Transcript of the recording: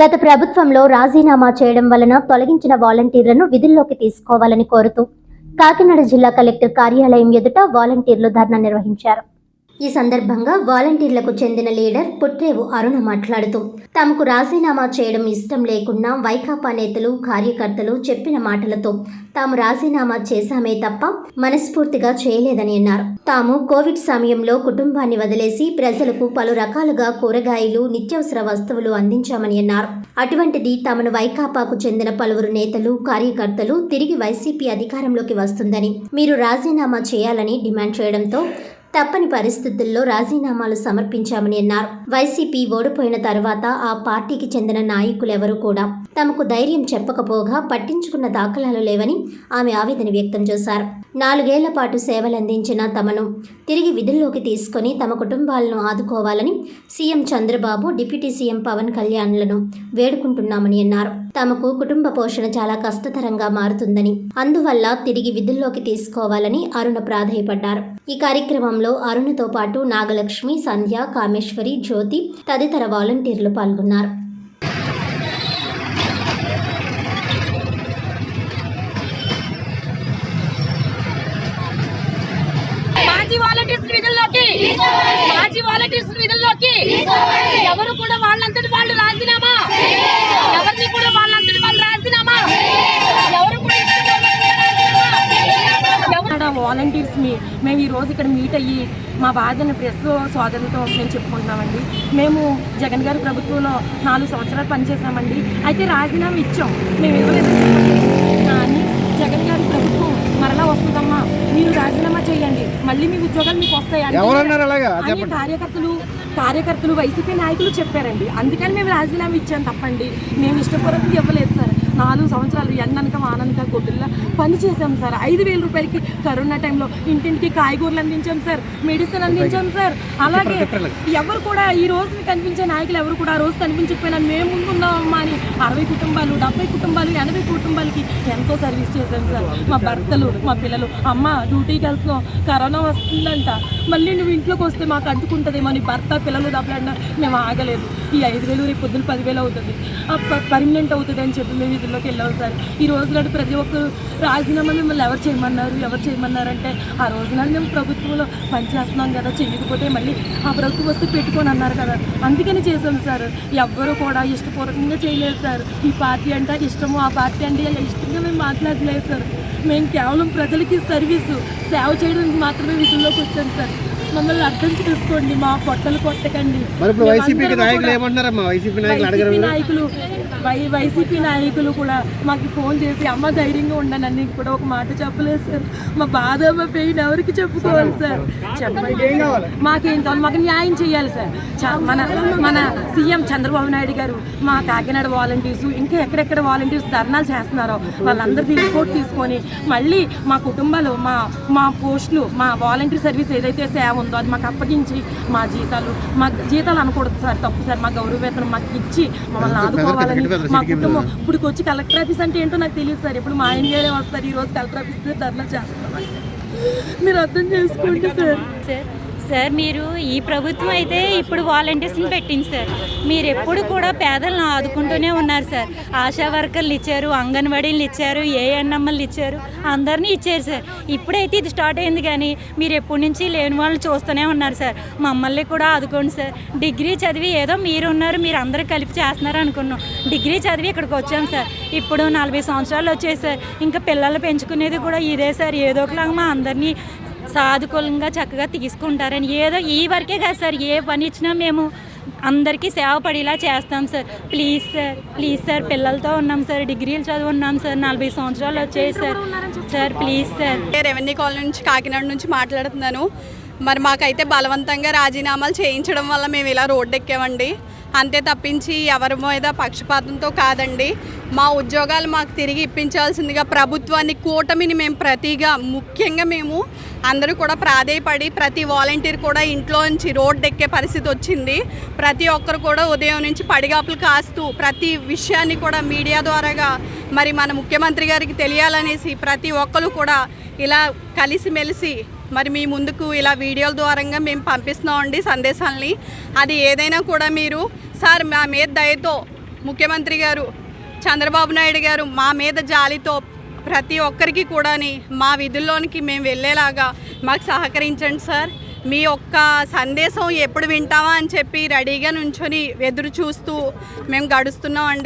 గత ప్రభుత్వంలో రాజీనామా చేయడం వలన తొలగించిన వాలంటీర్లను విధుల్లోకి తీసుకోవాలని కోరుతూ కాకినాడ జిల్లా కలెక్టర్ కార్యాలయం ఎదుట వాలంటీర్లు ధర్నా నిర్వహించారు. ఈ సందర్భంగా వాలంటీర్లకు చెందిన లీడర్ పుట్రేవు అరుణ మాట్లాడుతూ తమకు రాజీనామా చేయడం ఇష్టం లేకున్నా వైకాపా నేతలు కార్యకర్తలు చెప్పిన మాటలతో తాము రాజీనామా చేశామే తప్ప మనస్ఫూర్తిగా చేయలేదని అన్నారు. తాము కోవిడ్ సమయంలో కుటుంబాన్ని వదిలేసి ప్రజలకు పలు రకాలుగా కూరగాయలు నిత్యావసర వస్తువులు అందించామని అన్నారు. అటువంటిది తమను వైకాపాకు చెందిన పలువురు నేతలు కార్యకర్తలు తిరిగి వైసీపీ అధికారంలోకి వస్తుందని మీరు రాజీనామా చేయాలని డిమాండ్ చేయడంతో తప్పని పరిస్థితుల్లో రాజీనామాలు సమర్పించామని అన్నారు. వైసీపీ ఓడిపోయిన తర్వాత ఆ పార్టీకి చెందిన నాయకులెవరూ కూడా తమకు ధైర్యం చెప్పకపోగా పట్టించుకున్న దాఖలాలు లేవని ఆమె ఆవేదన వ్యక్తం చేశారు. నాలుగేళ్ళ పాటు సేవలందించిన తమను తిరిగి విధుల్లోకి తీసుకొని తమ కుటుంబాలను ఆదుకోవాలని CM Chandrababu deputy CM Pawan కళ్యాణ్లను వేడుకుంటున్నామని అన్నారు. తమకు కుటుంబ పోషణ చాలా కష్టతరంగా మారుతుందని అందువల్ల తిరిగి విధుల్లోకి తీసుకోవాలని అరుణ ప్రాధాయపడ్డారు. ఈ కార్యక్రమంలో కార్యక్రమంలో అరుణ్తో పాటు నాగలక్ష్మి సంధ్య కామేశ్వరి జ్యోతి తదితర వాలంటీర్లు పాల్గొన్నారు. మాజీ వాలంటీర్స్ విధుల్లోకి! మాజీ వాలంటీర్స్ విధుల్లోకి! ఎవరు కూడా మేము ఈ రోజు ఇక్కడ మీట్ అయ్యి మా బాధను ప్రెస్ సోదరులతో మేము చెప్పుకుంటున్నామండి. మేము జగన్ గారి ప్రభుత్వంలో నాలుగు సంవత్సరాలు పనిచేసామండి అయితే రాజీనామా ఇచ్చాం. మేము ఇవ్వలేదని కానీ జగన్ గారి ప్రభుత్వం మరలా వస్తుందమ్మా. మీరు రాజీనామా చేయండి. మళ్ళీ మీ ఉద్యోగాలు మీకు వస్తాయి. కార్యకర్తలు కార్యకర్తలు వైసీపీ నాయకులు చెప్పారండి. అందుకని మేము రాజీనామా ఇచ్చాం తప్పండి. మేము ఇష్టపూర్వకంగా ఇవ్వలేదు సార్. నాలుగు సంవత్సరాలు ఎన్ననక ఆనందక కొద్దుల్లో పని చేశాం సార్. ఐదు వేల రూపాయలకి కరోనా టైంలో ఇంటింటికి కాయగూరలు అందించాం సార్ మెడిసిన్ అందించాం సార్. అలాగే ఎవరు కూడా ఈ రోజు కనిపించే నాయకులు ఎవరు కూడా ఆ రోజు కనిపించకపోయినా మేము ముందున్నామమ్మా అని అరవై కుటుంబాలు డెబ్బై కుటుంబాలు ఎనభై కుటుంబాలకి ఎంతో సర్వీస్ చేశాం సార్. మా భర్తలు మా పిల్లలు అమ్మ డ్యూటీకి వెళ్తున్నాం కరోనా వస్తుందంట. మళ్ళీ నువ్వు ఇంట్లోకి వస్తే మాకు అంటుకుంటుందేమో నీ భర్త పిల్లలు డబ్బులన్నా మేము ఆగలేదు ఈ ఐదు వేలు రేపు పొద్దున పదివేలు అవుతుంది. పర్మనెంట్ అవుతుంది అని చెప్పి మేము ఇదిలోకి వెళ్ళాం సార్. ఈ రోజు నాడు ప్రతి ఒక్కరు రాజీనామా మిమ్మల్ని ఎవరు చేయమన్నారు ఎవరు చేయమన్నారంటే ఆ రోజు నాడు మేము ప్రభుత్వంలో పనిచేస్తున్నాం కదా చేయకపోతే మళ్ళీ ఆ ప్రభుత్వం వస్తే పెట్టుకొని అన్నారు కదా. అందుకని చేసాం సార్. ఎవ్వరూ కూడా ఇష్టపూర్వకంగా చేయలేదు సార్. ఈ పార్టీ అంటే ఇష్టము ఆ పార్టీ అంటే ఇష్టంగా మేము మాట్లాడలేదు సార్. మేము కేవలం ప్రజలకి సర్వీసు సేవ చేయడానికి మాత్రమే విధుల్లోకి వచ్చాం సార్. మమ్మల్ని అర్థం చేసుకోండి మా పొట్టలు కొట్టకండి. వైసీపీ నాయకులు అడగరు వైసీపీ నాయకులు వై వైసీపీ నాయకులు కూడా మాకు ఫోన్ చేసి అమ్మ ధైర్యంగా ఉండనని కూడా ఒక మాట చెప్పలేదు సార్. మా బాధ మా పెయిన్ ఎవరికి చెప్పుకోవాలి సార్? చెప్పండి. మాకేం కావాలి? మాకు న్యాయం చేయాలి సార్. చ- మన మన సీఎం చంద్రబాబు నాయుడు గారు మా కాకినాడ వాలంటీర్స్ ఇంకా ఎక్కడెక్కడ వాలంటీర్స్ ధర్నాలు చేస్తున్నారో వాళ్ళందరికీ రిపోర్ట్ తీసుకొని మళ్ళీ మా కుటుంబాలు మా మా పోస్టులు మా వాలంటీర్ సర్వీస్ ఏదైతే సేవ ఉందో అది మాకు అప్పగించి మా జీతాలు మా జీతాలు అనకూడదు సార్. తప్పు సార్. మా గౌరవ వేతనం మాకు ఇచ్చి మమ్మల్ని ఆదుకోవాలని మా కుటుంబం. ఇప్పుడు వచ్చి కలెక్టర్ ఆఫీస్ అంటే ఏంటో నాకు తెలియదు సార్. ఇప్పుడు మా ఆయన గారే వస్తారు ఈ రోజు కలెక్టర్ ఆఫీస్ దగ్గర ధర్నా చేస్తామంటే మీరు అర్థం చేసుకోండి సార్. సార్ సార్ మీరు ఈ ప్రభుత్వం అయితే ఇప్పుడు వాలంటీర్స్ని పెట్టింది సార్. మీరు ఎప్పుడు కూడా పేదలను ఆదుకుంటూనే ఉన్నారు సార్. ఆశా వర్కర్లు ఇచ్చారు అంగన్వాడీలు ఇచ్చారు ఏఎన్ఎంఎల్ ఇచ్చారు అందరినీ ఇచ్చారు సార్. ఇప్పుడైతే ఇది స్టార్ట్ అయింది కానీ మీరు ఎప్పటి నుంచి లేని వాళ్ళని చూస్తూనే ఉన్నారు సార్. మమ్మల్ని కూడా ఆదుకోండి సార్. డిగ్రీ చదివి ఏదో మీరు ఉన్నారు మీరు అందరూ కలిపి చేస్తున్నారు అనుకున్నాం. డిగ్రీ చదివి ఇక్కడికి వచ్చాం సార్. ఇప్పుడు నలభై సంవత్సరాలు వచ్చాయి సార్. ఇంకా పిల్లలు పెంచుకునేది కూడా ఇదే సార్. ఏదో ఒకలాగా మా అందరినీ సాధుకూలంగా చక్కగా తీసుకుంటారని. ఏదో ఈ వరకే కదా సార్ ఏ పని ఇచ్చినా మేము అందరికీ సేవ పడేలా చేస్తాం sir. Please sir please sir పిల్లలతో ఉన్నాం సార్ డిగ్రీలు చదువున్నాం సార్ నలభై సంవత్సరాలు వచ్చాయి sir. Sir please sir. Revenue colony నుంచి కాకినాడ నుంచి మాట్లాడుతున్నాను. మరి మాకైతే బలవంతంగా రాజీనామాలు చేయించడం వల్ల మేము ఇలా రోడ్డు ఎక్కామండి. అంతే తప్పించి ఎవరి మీద పక్షపాతంతో కాదండి. మా ఉద్యోగాలు మాకు తిరిగి ఇప్పించాల్సిందిగా ప్రభుత్వాన్ని కూటమిని మేము ప్రతిగా ముఖ్యంగా మేము అందరూ కూడా ప్రాధేయపడి ప్రతి వాలంటీర్ కూడా ఇంట్లో నుంచి రోడ్డు ఎక్కే పరిస్థితి వచ్చింది. ప్రతి ఒక్కరు కూడా ఉదయం నుంచి పడిగాపులు కాస్తూ ప్రతి విషయాన్ని కూడా మీడియా ద్వారాగా మరి మన ముఖ్యమంత్రి గారికి తెలియాలనేసి ప్రతి ఒక్కరు కూడా ఇలా కలిసిమెలిసి మరి మీ ముందుకు ఇలా వీడియోల ద్వారంగా మేము పంపిస్తున్నామండి సందేశాలని. అది ఏదైనా కూడా మీరు సార్ మా మీద దయతో ముఖ్యమంత్రి గారు చంద్రబాబు నాయుడు గారు మా మీద జాలితో ప్రతి ఒక్కరికి కూడాని మా విధుల్లోనికి మేము వెళ్ళేలాగా మాకు సహకరించండి సార్. మీ యొక్క సందేశం ఎప్పుడు వింటావా అని చెప్పి రెడీగా నుంచొని ఎదురు చూస్తూ మేము గడుస్తున్నాం అండి.